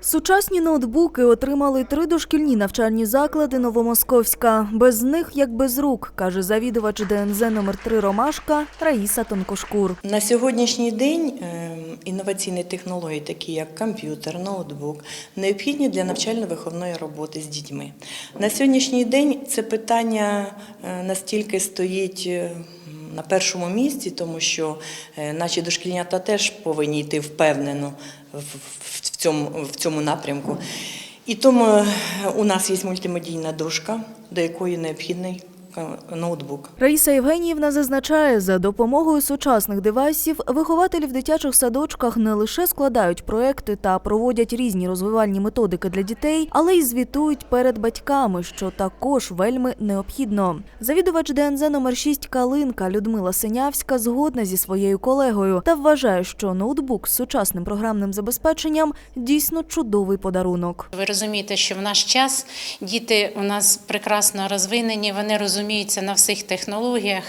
Сучасні ноутбуки отримали три дошкільні навчальні заклади Новомосковська. Без них як без рук, каже завідувач ДНЗ номер 3 Ромашка Раїса Тонкошкур. На сьогоднішній день е, інноваційні технології, такі як комп'ютер, ноутбук, необхідні для навчально-виховної роботи з дітьми. На сьогоднішній день це питання е, настільки стоїть. е, На першому місці, тому що е, наші дошкільнята теж повинні йти впевнено в, цьому, в цьому напрямку. І тому у нас є мультимедійна дошка, до якої необхідний ноутбук. Раїса Євгеніївна зазначає, за допомогою сучасних девайсів вихователі в дитячих садочках не лише складають проекти та проводять різні розвивальні методики для дітей, але й звітують перед батьками, що також вельми необхідно. Завідувач ДНЗ номер 6 Калинка Людмила Синявська згодна зі своєю колегою та вважає, що ноутбук з сучасним програмним забезпеченням дійсно чудовий подарунок. Ви розумієте, що в наш час діти у нас прекрасно розвинені, вони розуміються на всіх технологіях,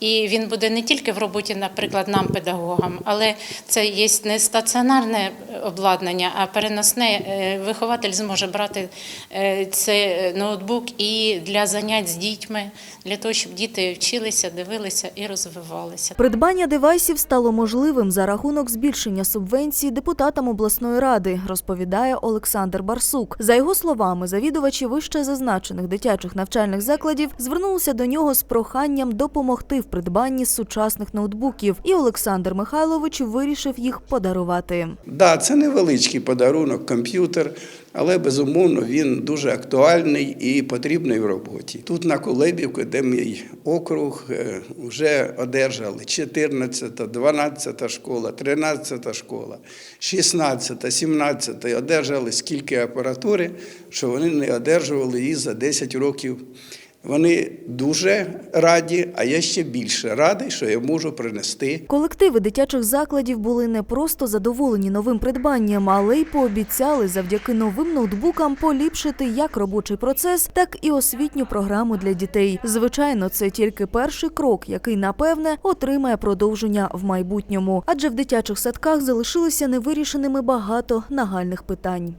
і він буде не тільки в роботі, наприклад, нам, педагогам, але це є не стаціонарне обладнання, а переносне. Е, Вихователь зможе брати е, цей ноутбук і для занять з дітьми, для того, щоб діти вчилися, дивилися і розвивалися. Придбання девайсів стало можливим за рахунок збільшення субвенцій депутатам обласної ради, розповідає Олександр Барсук. За його словами, завідувачі вище зазначених дитячих навчальних закладів звернулися до нього з проханням допомогти в придбанні сучасних ноутбуків, і Олександр Михайлович вирішив їх подарувати. Да, це невеличкий подарунок, комп'ютер, але безумовно він дуже актуальний і потрібний в роботі. Тут на Кулебівку, де мій округ, е, вже одержали 14-та, 12-та школа, 13-та школа, 16-та, 17-та одержали скільки апаратури, що вони не одержували її за 10 років. Вони дуже раді, а я ще більше радий, що я можу принести Колективи дитячих закладів були не просто задоволені новим придбанням, але й пообіцяли завдяки новим ноутбукам поліпшити як робочий процес, так і освітню програму для дітей. Звичайно, це тільки перший крок, який напевне отримає продовження в майбутньому, адже в дитячих садках залишилися невирішеними багато нагальних питань.